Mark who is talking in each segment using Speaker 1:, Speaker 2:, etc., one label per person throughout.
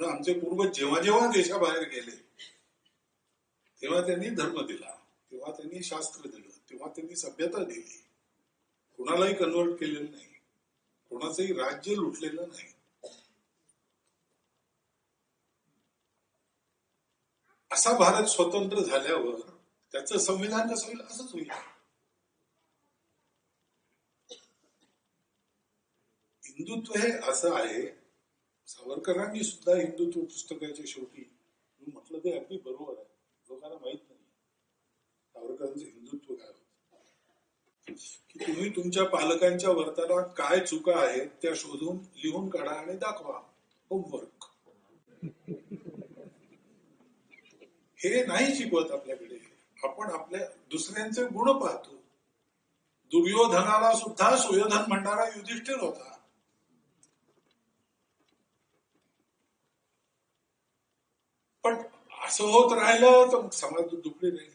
Speaker 1: म्हणून आमचे पूर्वज जेव्हा जेव्हा देशाबाहेर गेले तेव्हा त्यांनी धर्म दिला तेव्हा त्यांनी शास्त्र दिलं तेव्हा त्यांनी सभ्यता दिली. कोणालाही कन्वर्ट केलेलं नाही. कोणाचंही राज्य लुटलेलं नाही. असा भारत स्वतंत्र झाल्यावर त्याचं संविधान कसं होईल असंच होईल. हिंदुत्व हे असं आहे सावरकरांनी सुद्धा हिंदुत्व पुस्तकाच्या शेवटी म्हटलं ते अगदी बरोबर आहे. लोकांना माहीत नाही. सावरकरांचं हिंदुत्व काय होत? की तुम्ही तुमच्या पालकांच्या वर्तनात काय चुका आहेत त्या शोधून लिहून काढा आणि दाखवा. होमवर्क हे नाही शिकवत आपल्याकडे. आपण आपल्या दुसऱ्यांचे गुण पाहतो. दुर्योधनाला सुद्धा सुयोधन म्हणणारा युधिष्ठिर होता पण असं होत राहिलं तर मग समाज दुखडी राहील.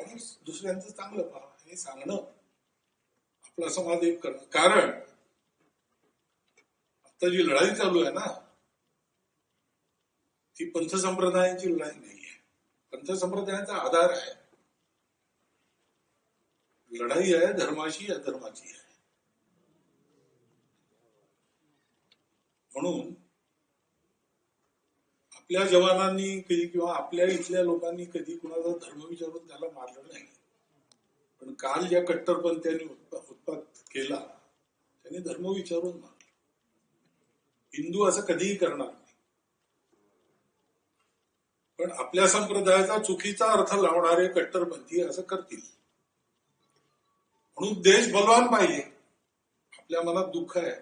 Speaker 1: आणि दुसऱ्यांचं चांगलं पहा हे सांगणं आपला समाज एक करणं. कारण आता जी लढाई चालू आहे ना ती पंथ संप्रदायाची लढाई नाहीये. पंथ संप्रदायाचा आधार आहे. लढाई आहे धर्माची अधर्माची आहे. म्हणून आपल्या जवानांनी कधी किंवा आपल्या इथल्या लोकांनी कधी कुणाचा धर्म विचारून त्याला मारलं नाही. पण काल ज्या कट्टरपंथ्यांनी उत्पात केला त्यांनी धर्म विचारून मारला. हिंदू असं कधीही करणार नाही. पण आपल्या संप्रदायाचा चुकीचा अर्थ लावणारे कट्टरपंथी असं करतील. म्हणून देश बलवान पाहिजे. आपल्या मनात दुःख आहे.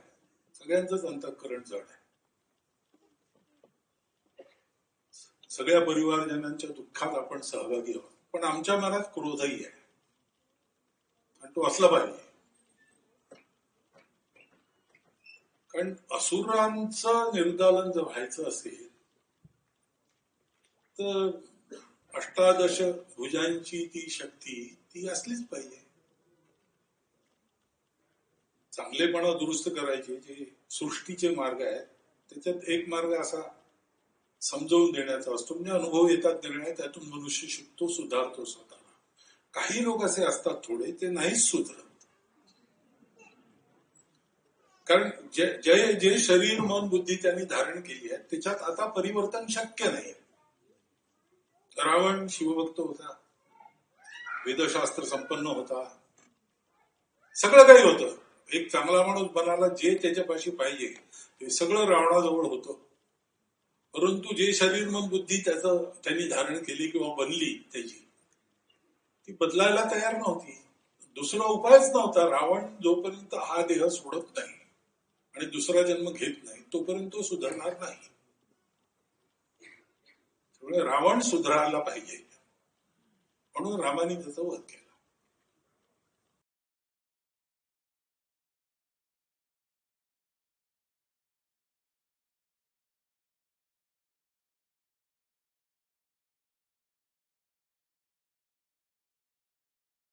Speaker 1: सगळ्यांचंच अंतःकरण जड आहे. सगळ्या परिवारजनांच्या दुःखात आपण सहभागी आहोत. पण आमच्या मनात क्रोधही आहे. आणि तो असला पाहिजे. कारण असुरांचं निर्दालन जर व्हायचं असेल तर अष्टादश भुजांची ती शक्ती ती असलीच पाहिजे. चांगलेपणा दुरुस्त करायचे जे सृष्टीचे मार्ग आहेत त्याच्यात एक मार्ग असा समजावून देण्याचा असतो. म्हणजे अनुभव येतात निर्णय त्यातून मनुष्य शिकतो सुधारतो स्वतःला. काही लोक असे असतात थोडे ते नाहीच सुधारत. कारण जे जे जे शरीर मन बुद्धी त्यांनी धारण केली आहे त्याच्यात आता परिवर्तन शक्य नाही. रावण शिवभक्त होता. वेदशास्त्र संपन्न होता. सगळं काही होतं. एक चांगला माणूस बनाला जे त्याच्यापाशी पाहिजे ते सगळं रावणाजवळ होतं. परंतु जे शरीर मन बुद्धी त्याचं त्यांनी धारण केली किंवा बनली त्याची ती बदलायला तयार नव्हती. दुसरा उपायच नव्हता. रावण जोपर्यंत हा देह सोडत नाही आणि दुसरा जन्म घेत नाही तोपर्यंत तो सुधारणार नाही. त्यामुळे रावण सुधारायला पाहिजे. म्हणून रामाने त्याचा वध केला.